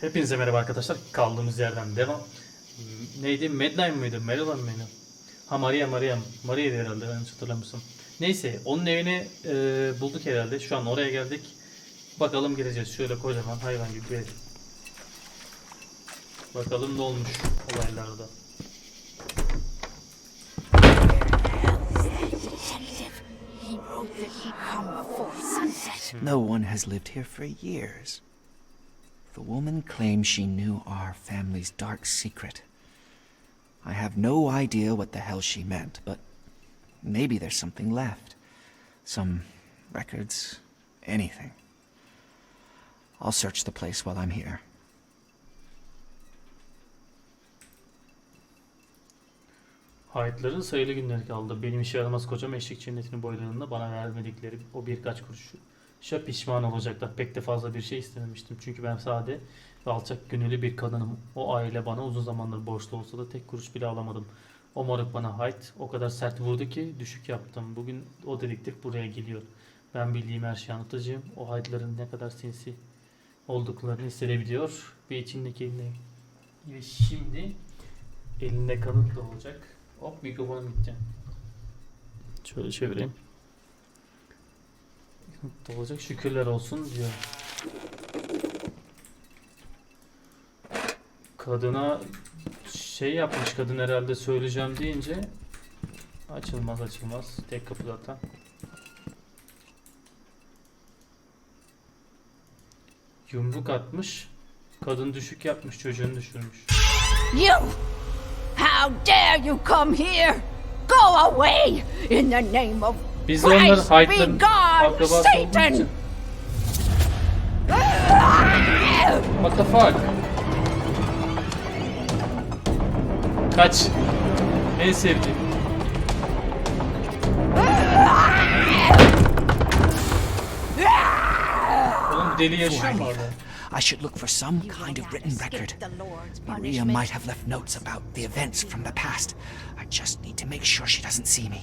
Hepinize merhaba arkadaşlar. Kaldığımız yerden devam. Neydi? Medline mıydı? Maryland mıydı? Ha Maria Maria. Maria'ydı herhalde yanlış hatırlamıyorsam. Neyse onun evini e, bulduk herhalde. Şu an oraya geldik. Bakalım gireceğiz. Şöyle kocaman hayvan gibi bir ev. Bakalım ne olmuş olaylarda. No one has lived here for years. The woman claims she knew our family's dark secret. I have no idea what the hell she meant, but maybe there's something left. Some records, anything. I'll search the place while I'm here. Haydların sayılı günleri kaldı. Benim işe yaramaz kocam eşlik cennetini boyladığında bana vermedikleri o birkaç kuruş. Şa pişman olacaklar. Pek de fazla bir şey istememiştim. Çünkü ben sade ve alçak gönüllü bir kadınım. O aile bana uzun zamandır borçlu olsa da tek kuruş bile alamadım. O moruk bana hayt o kadar sert vurdu ki düşük yaptım. Bugün o dedektif buraya geliyor. Ben bildiğim her şeyi anlatacağım. O haydların ne kadar sinsi olduklarını hissedebiliyor. Ve içindeki eline ve şimdi elinde kanıt da olacak. Hop mikrofonum gitti. Şöyle çevireyim. Kanıt da olacak. Şükürler olsun diyor. Kadına şey yapmış kadın herhalde söyleyeceğim deyince açılmaz açılmaz. Tek kapı zaten. Yumruk atmış. Kadın düşük yapmış çocuğunu düşürmüş. You! How dare you come here? Away in the name of Biz de onların Christ be akrabası olduğumuz Satan! için. What the fuck? Kaç. En sevdiğim. Oğlum deli yaşıyor mu orada? I should look for some kind of written record. Maria might have left notes about the events from the past. I just need to make sure she doesn't see me.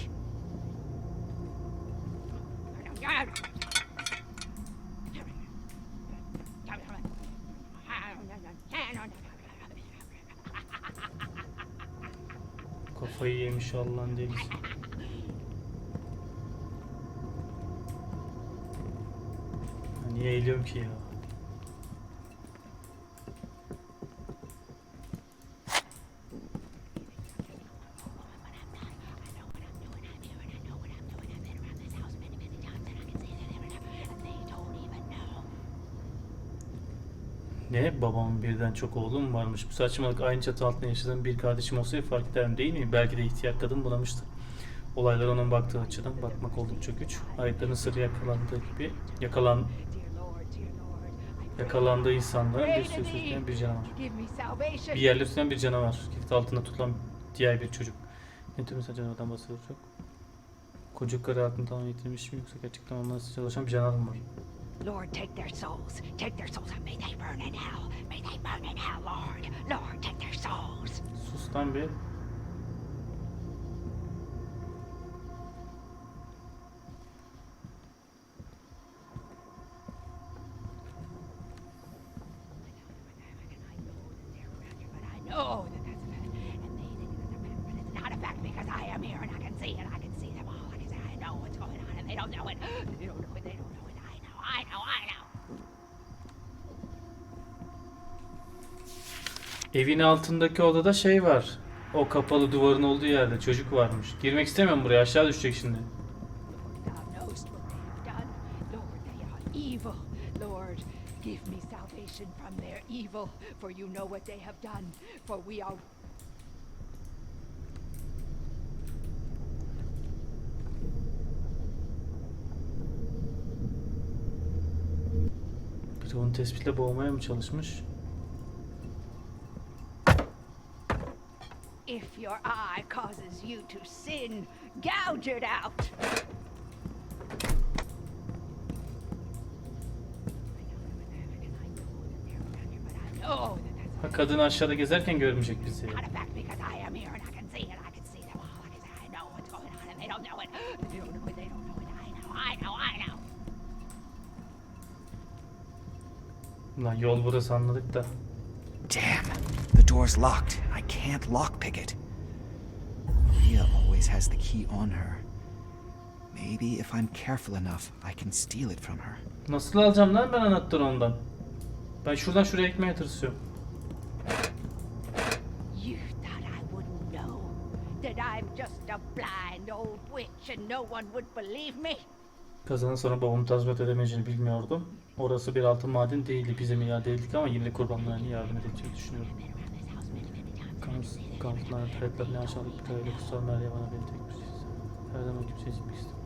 Kafayı yemiş Allah'ın delisi. Ya Niye eğiliyorum ki ya? Ne? Babamın birden çok oğlu mu varmış? Bu saçmalık aynı çatı altında yaşadığım bir kardeşim olsaydı fark ederim değil mi? Belki de ihtiyar kadın bunamıştır. Olaylar onun baktığı açıdan bakmak oldukça güç. Ayıpların sırrı yakalandığı gibi yakalan yakalandığı insanların bir sürü bir canavar. Bir yerle tutulan bir canavar. Kilit altında tutulan diğer bir çocuk. Ne tür mesela canavardan bahsediyor çok? Koca karı aklından yitirmiş mi yoksa gerçekten ondan çalışan bir canavar mı var? Lord, take their souls. Take their souls and may they burn in hell. May they burn in hell, Lord. Lord, take their souls. Sus lan bir. But Evin altındaki odada şey var. O kapalı duvarın olduğu yerde çocuk varmış. Girmek istemiyorum buraya aşağı düşecek şimdi. Give onu tespitle boğmaya mı çalışmış? If your eye causes you to sin, gouge it out. Oh, Ha kadın aşağıda gezerken görmeyecek bizi. not a fact because I am here and I can see it. I can see them all. I can say I know what's going on and they don't know it. They don't know it. They don't know it. I know. I know. I know. Lan yol burası anladık da. Damn, the door's locked. I can't lockpick it. Always has the key on her. Maybe if I'm careful enough, I can steal it from her. Nasıl alacağım lan ben anahtarı ondan? Ben şuradan şuraya gitmeye tırsıyorum. You thought I wouldn't know that I'm just a blind old witch and no one would believe me? Kazanan sonra babamın tazminat ödemeyeceğini bilmiyordum. Orası bir altın maden değildi. Bize mi iade edildik ama yine de kurbanlarına yardım edeceğini düşünüyorum. Kans, kanıtlar, talepler ne aşağılık bir taleyle kutsal Meryem bana beni tek bir şey. Her zaman kimseye gitmek istedim.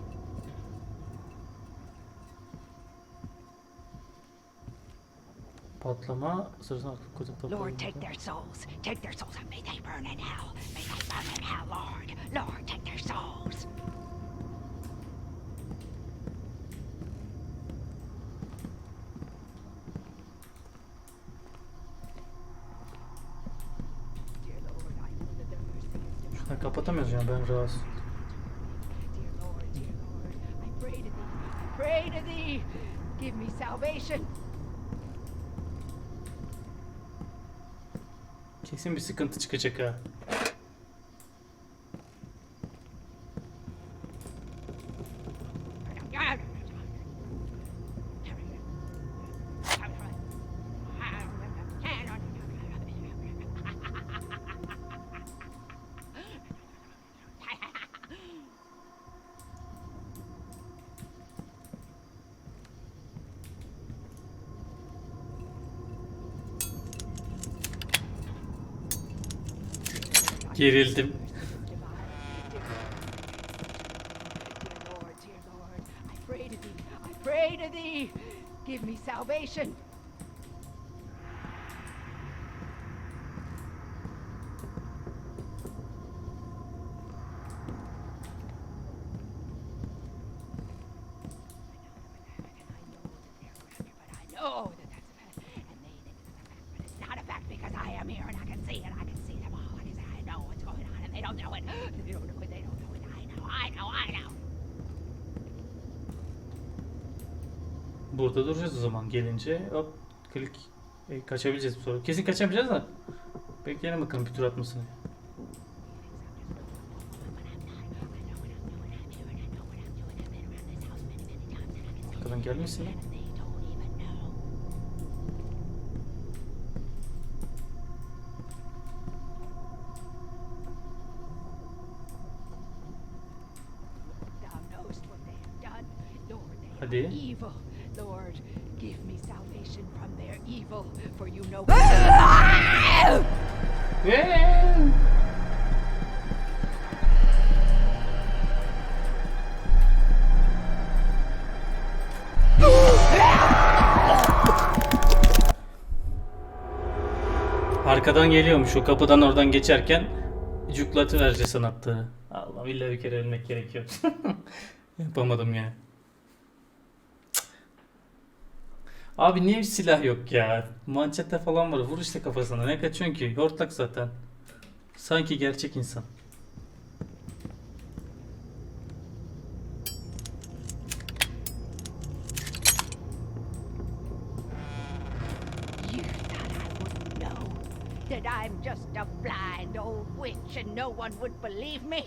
Patlama sırasında aklı kucakta Lord, take their souls. Take their souls and may they burn in hell. May they burn in hell, Lord. Lord, take their souls. Dear Lord, I know that there must be a divine Ha, kapatamıyoruz yani ben rahatsız. Dear Lord, dear Lord, I pray to thee, I pray to thee. Give me salvation. Kesin bir sıkıntı çıkacak ha. Thee. Give me salvation. I know that that's a fact, and they think it's a fact, but it's not a fact because I am here and I can see it. I can see them all. I can say I know what's going on, and they don't know it. They don't know it. They don't know it. I know. I know. I know. Burada duracağız o zaman gelince hop klik e, kaçabileceğiz bu soru. Kesin kaçamayacağız da bekleyelim bakalım bir tur atmasını. Arkadan gelmişsin lan. They don't even know. Thou knowest what they have done. Lord, they Hadi. are evil. Lord, give me salvation from their evil, for you know. Arkadan geliyormuş o kapıdan oradan geçerken cuklatı vereceğiz anahtarı. Allah illa bir kere ölmek gerekiyor. Yapamadım ya. Abi niye bir silah yok ya? Mançete falan var. Vur işte kafasına. Ne kaçıyorsun ki? Hortlak zaten. Sanki gerçek insan. I'm just a blind old witch and no one would believe me?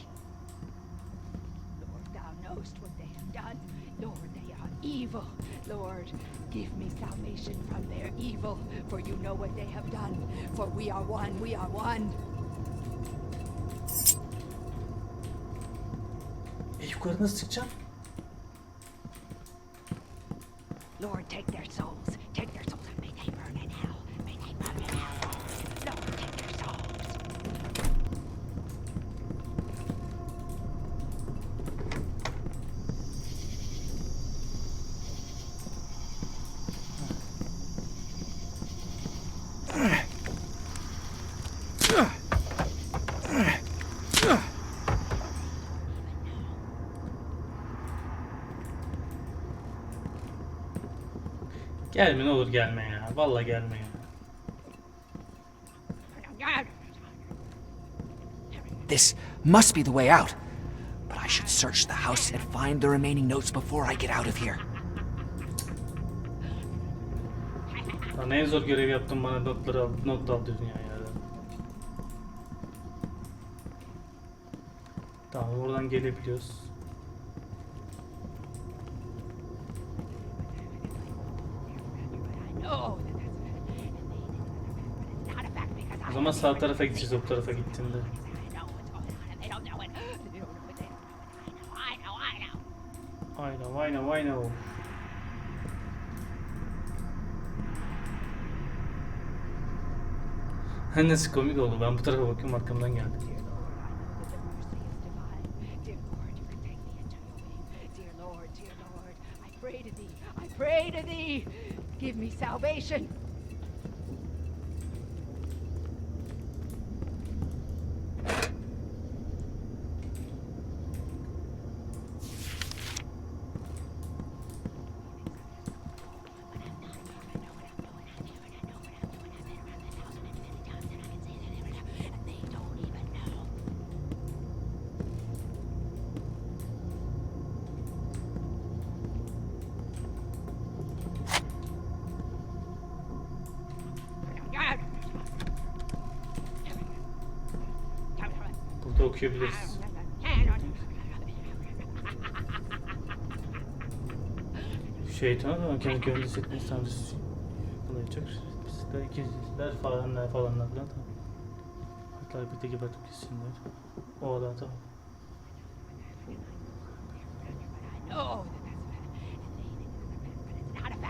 Evil. Lord, give me salvation from their evil, for you know what they have done. For we are one, we are one. E yukarı nasıl çıkacağım? Lord, take their souls. Take their souls and may they burn in hell. May they burn in hell. Lord, take their souls. Gelme ne olur gelme ya. Vallahi gelme ya. This must be the way out. But I should search the house and find the remaining notes before I get out of here. Lan en zor görev yaptım bana notları al, not al diyordun ya ya. Tamam oradan gelebiliyoruz. I know. I know. I know, I know, I know. Nasıl komik oldu. Ben bu tarafa bakıyorum arkamdan geldi. Pray to thee. Give me salvation. Okuyabiliriz. Şeytana da kendi gönlü hissetmesi tanrısı. Bunu yapacak. Bizler ikizler falanlar falanlar falan tamam. Hatta birlikte gebertip gitsinler. O adam tamam. know that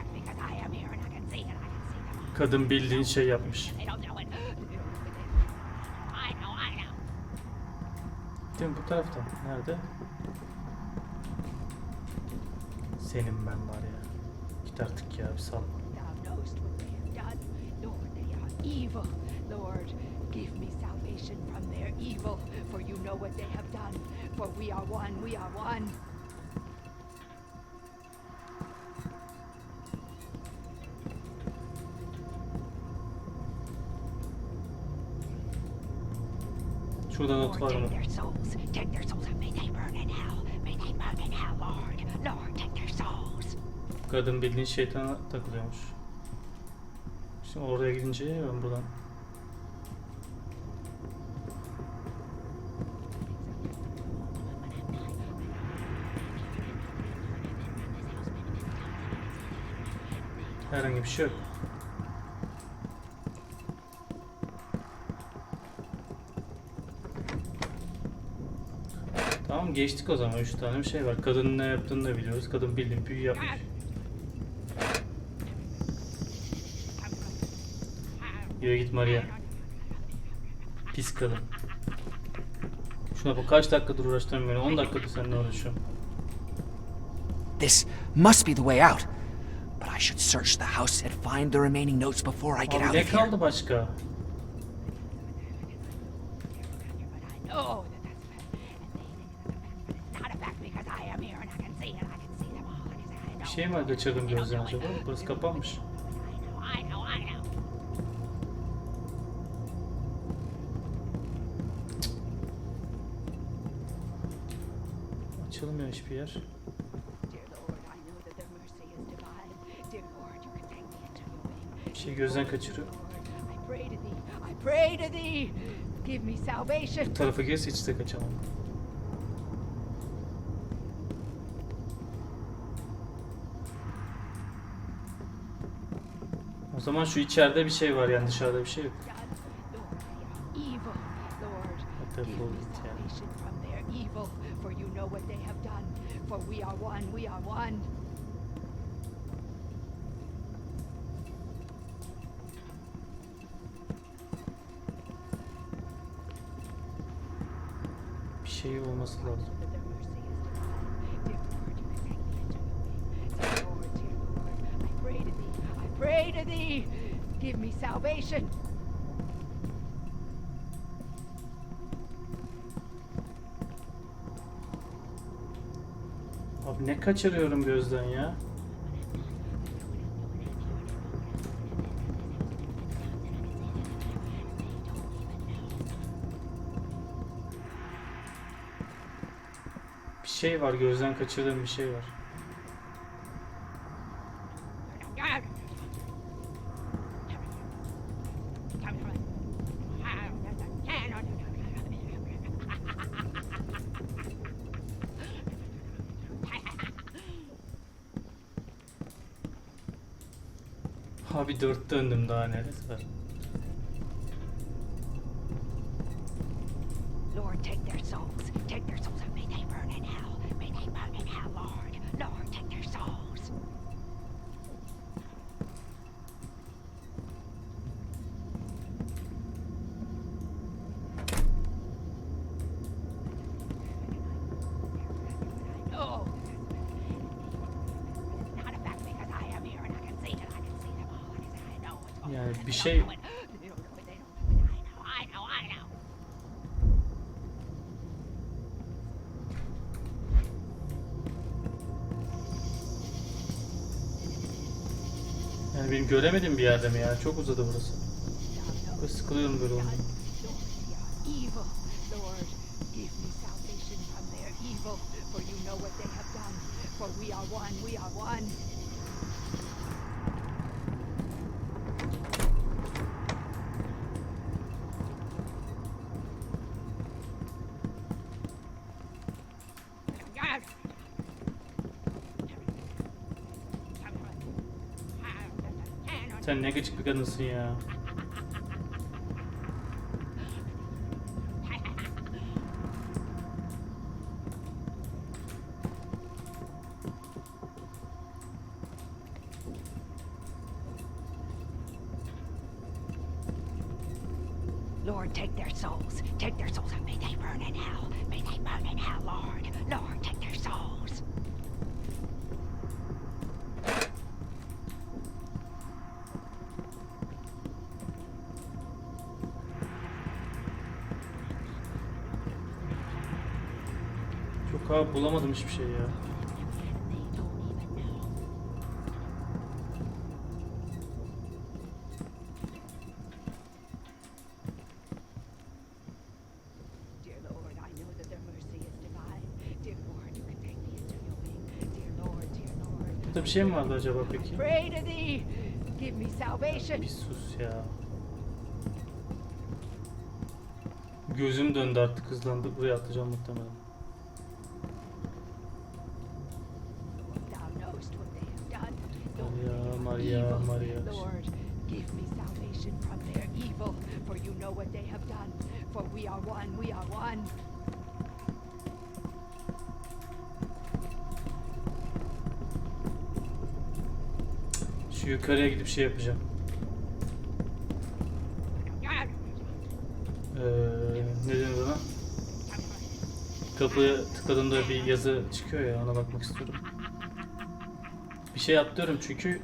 that's a Mi bu tarafta? Nerede? Senin ben var ya. Git artık ya bir sal. Lord, give me salvation from their evil, for you know what they have done. For we are one. We are one. Lord, take their souls. Kadın bildiğin şeytana takılıyormuş. Şimdi oraya gidince ben buradan herhangi bir şey yok. Tamam geçtik o zaman. Üç tane bir şey var. Kadının ne yaptığını da biliyoruz. Kadın bildiğin büyü yapmış. Yürü git Maria. Pis kadın. Şuna bak kaç dakikadır uğraştım beni. 10 dakikadır seninle uğraşıyorum. This must be the way out. But I should search the house and find the remaining notes before I get Abi out ne of here. kaldı başka? Şey mi kaçırdım gözden acaba? Burası kapanmış. Açılmıyor hiçbir yer. Bir şey gözden kaçırıyor. Bu tarafa girse hiç de kaçamam. Zaman şu içeride bir şey var yani dışarıda bir şey yok. Lord, they are evil. Salvation. Abi ne kaçırıyorum gözden ya? Bir şey var gözden kaçırdığım bir şey var. Abi dört döndüm daha neresi var? Yani benim göremediğim bir yerde mi ya? Çok uzadı burası. Böyle sıkılıyorum böyle olunca. For we are one, we are one. Sen ne gıcık bir. Lord, take their souls. Take their souls and may they burn in hell. May they burn in hell, Lord. Lord, take their souls. Wing. Dear Lord, dear Lord. Burada bir şey mi vardı acaba peki? Salvation. Bir sus ya. Gözüm döndü artık hızlandı. Buraya atacağım muhtemelen. We are one, we are one. Şu yukarıya gidip şey yapacağım. Ee, ne denir ona? Kapıya tıkladığımda bir yazı çıkıyor ya ona bakmak istiyorum. Bir şey atlıyorum çünkü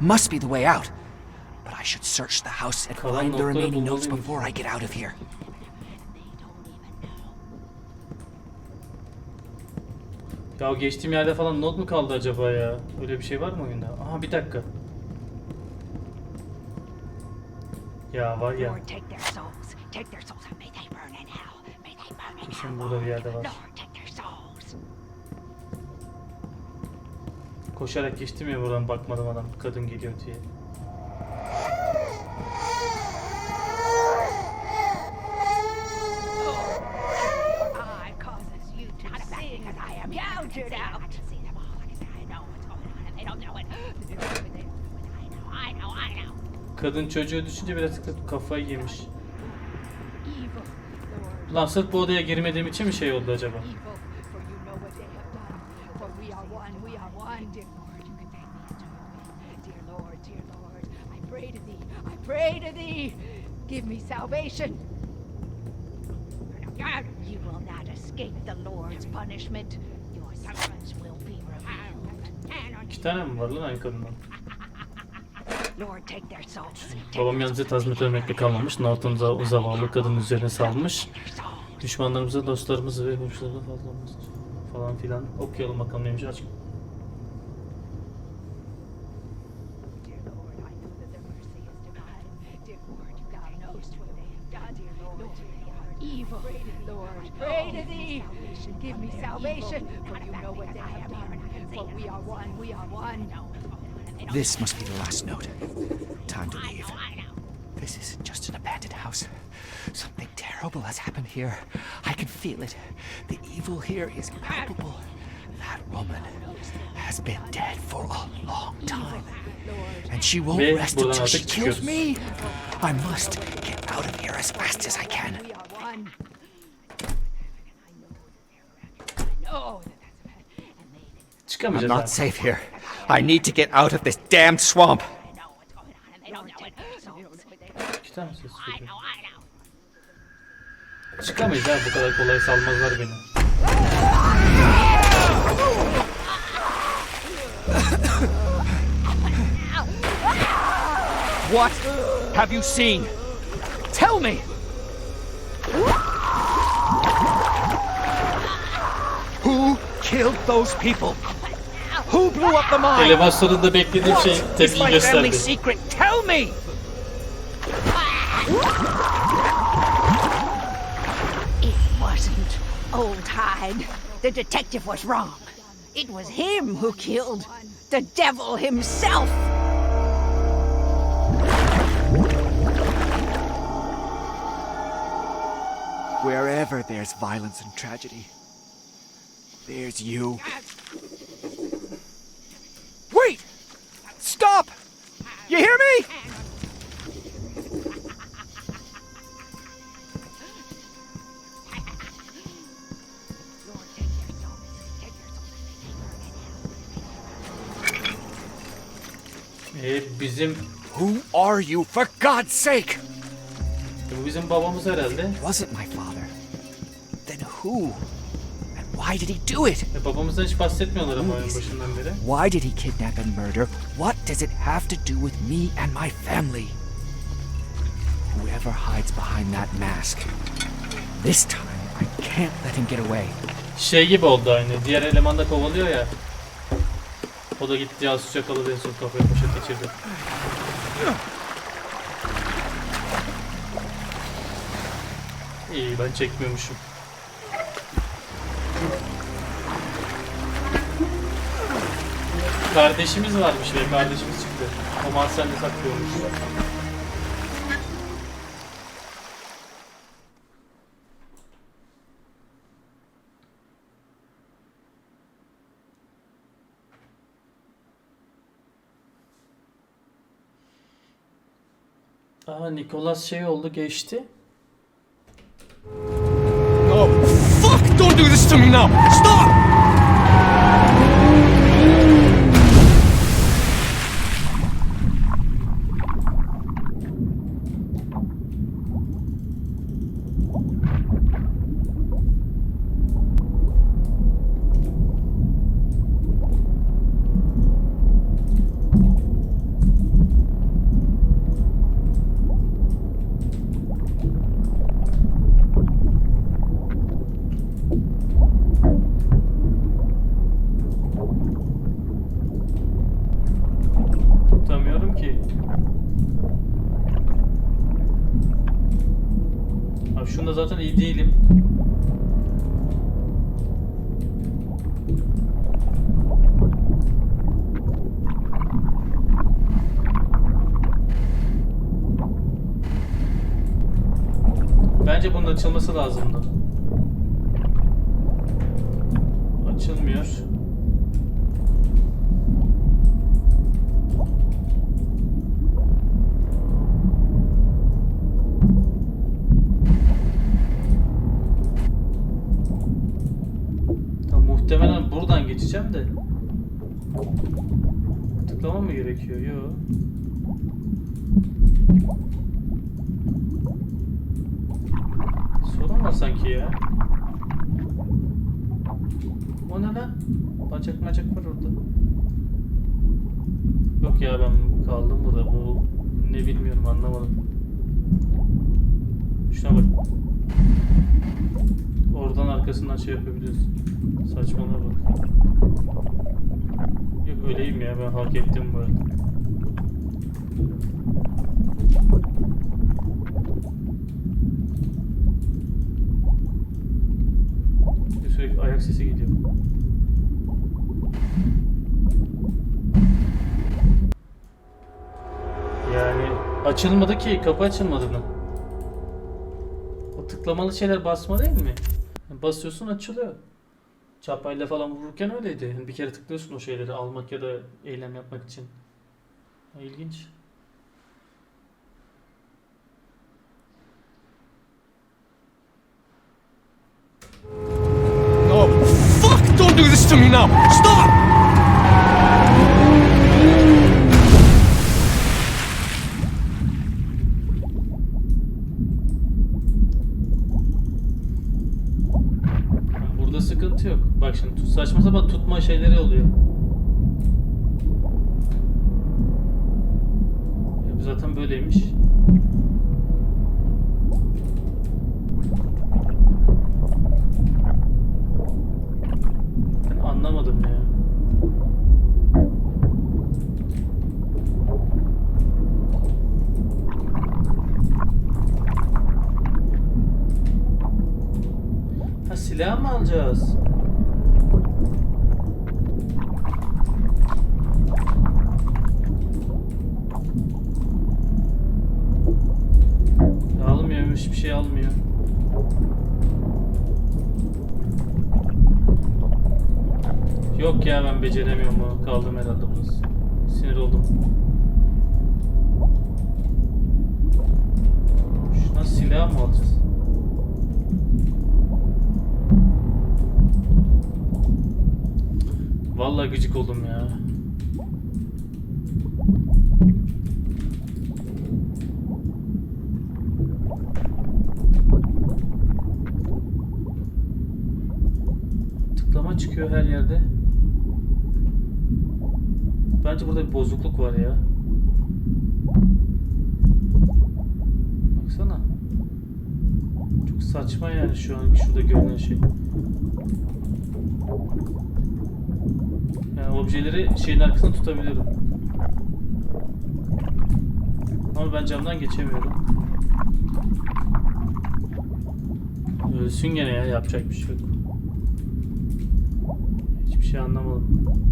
must be the way out. But I should search the house and Kalan find the remaining notes before I get out of here. Ya geçtiğim yerde falan not mu kaldı acaba ya? Öyle bir şey var mı oyunda? Aha bir dakika. Ya var ya. Kesin burada bir yerde var. Koşarak geçtim ya buradan bakmadım adam kadın geliyor diye. Kadın çocuğu düşünce biraz kafayı yemiş. Lan sırf bu odaya girmediğim için mi şey oldu acaba? Var lan souls. Babam yalnızca tazminat ödemekle kalmamış. Norton o zavallı kadın üzerine salmış. Düşmanlarımıza, dostlarımızı ve olmasın falan filan. Okuyalım bakalım neymiş aç. Give me salvation, for you know what they have done. For we are one, we are one. This must be the last note. Time to leave. This isn't just an abandoned house. Something terrible has happened here. I can feel it. The evil here is palpable. That woman has been dead for a long time. And she won't rest until she kills me. I must get out of here as fast as I can. Think I'm Çıkamayacağız not abi. safe here. I need to get out of this damned swamp. I know what's going on and they don't know it. So they don't know it. They don't İki tane ses I çıkıyor. know, I know. Çıkamayız abi bu kadar kolay salmazlar beni. What have you seen? Tell me! Who killed those people? Who blew up the mine? Eleman sonunda beklediğim şey It's tepkiyi my family gösterdi. secret. Tell me! It wasn't old Hyde. The detective was wrong. It was him who killed the devil himself. Wherever there's violence and tragedy, there's you. You hear me? E, bizim Who are you, for God's sake? bu bizim babamız herhalde. Wasn't my father. Then who? And why did he do it? E, babamızdan hiç bahsetmiyorlar ama oyun başından beri. Why did he kidnap and murder? What does it have to do with me and my family? Whoever hides behind that mask, this time I can't let him get away. Şey gibi oldu aynı. Diğer eleman da kovalıyor ya. O da gitti casus yakaladı en son kafayı poşet geçirdi. İyi ben çekmiyormuşum. Kardeşimiz varmış ve kardeşimiz çıktı. O mahzende saklıyormuş. Aa Nikolas şey oldu geçti. Oh, fuck! Don't do this to me now! Stop! Tıklama mı gerekiyor? Yok. Sorun var sanki ya. O ne lan? Bacak macak var orada. Yok ya ben kaldım burada. Bu ne bilmiyorum anlamadım. Şuna bak. Oradan arkasından şey yapabiliyoruz. Saçmalığa bak. Yok öyleyim ya ben hak ettim bu arada. Sürekli ayak sesi geliyor. Yani Açılmadı ki. Kapı açılmadı mı? O tıklamalı şeyler basma değil mi? Basıyorsun açılıyor. Çapayla falan vururken öyleydi. Yani bir kere tıklıyorsun o şeyleri almak ya da eylem yapmak için. İlginç. No! Fuck! Don't do this to me now! Stop! Ha, Burada sıkıntı yok. Bak şimdi tut- saçma sapan tutma şeyleri oluyor. E, bu zaten böyleymiş. Anlamadım ya. Silah mı alacağız? Yok ya ben beceremiyorum bunu. Kaldım herhalde burası. Sinir oldum. Şuna silah mı alacağız? Vallahi gıcık oldum ya. Tıklama çıkıyor her yerde. Bence burada bir bozukluk var ya. Baksana. Çok saçma yani şu an şurada görünen şey. Yani objeleri şeyin arkasına tutabiliyorum. Ama ben camdan geçemiyorum. Ölsün gene ya yapacak bir şey yok. Hiçbir şey anlamadım.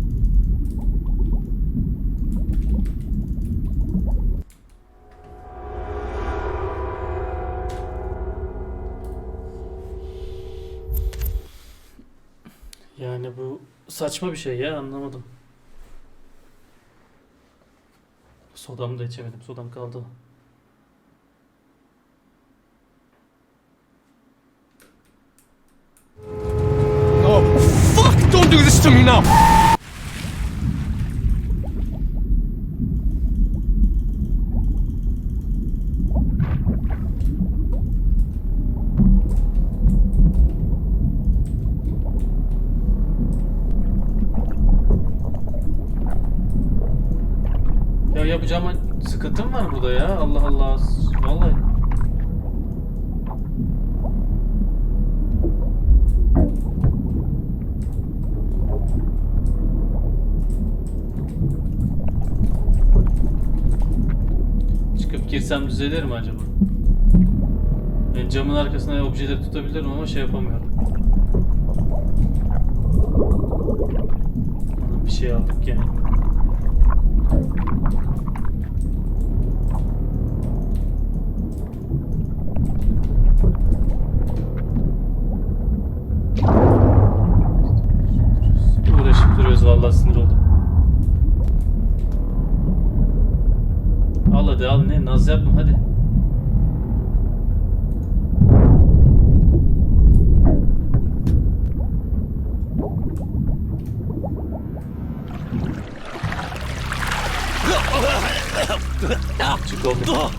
Yani bu saçma bir şey ya anlamadım. Sodamı da içemedim. Sodam kaldı. No! Fuck! Don't do this to me now! Ya yapacağım sıkıntım var burada ya. Allah Allah. Vallahi. Çıkıp girsem düzelir mi acaba? Yani camın arkasına objeleri tutabilirim ama şey yapamıyorum. Bir şey aldık gene. Uğraşıp duruyoruz vallahi sinir oldum. Al hadi al ne naz yapma hadi. Çık oldu.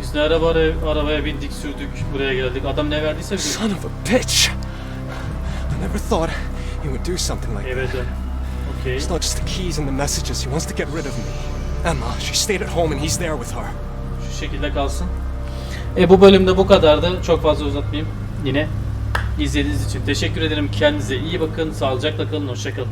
Biz de araba, arabaya bindik sürdük buraya geldik. Adam ne verdiyse bize. Son of a bitch! Never thought he would do something like that. Okey. It's not just the keys and the messages. He wants to get rid of me. Emma, she stayed at home and he's there with her. Şu şekilde kalsın. E bu bölümde bu kadardı. Çok fazla uzatmayayım. Yine izlediğiniz için teşekkür ederim. Kendinize iyi bakın. Sağlıcakla kalın. Hoşçakalın.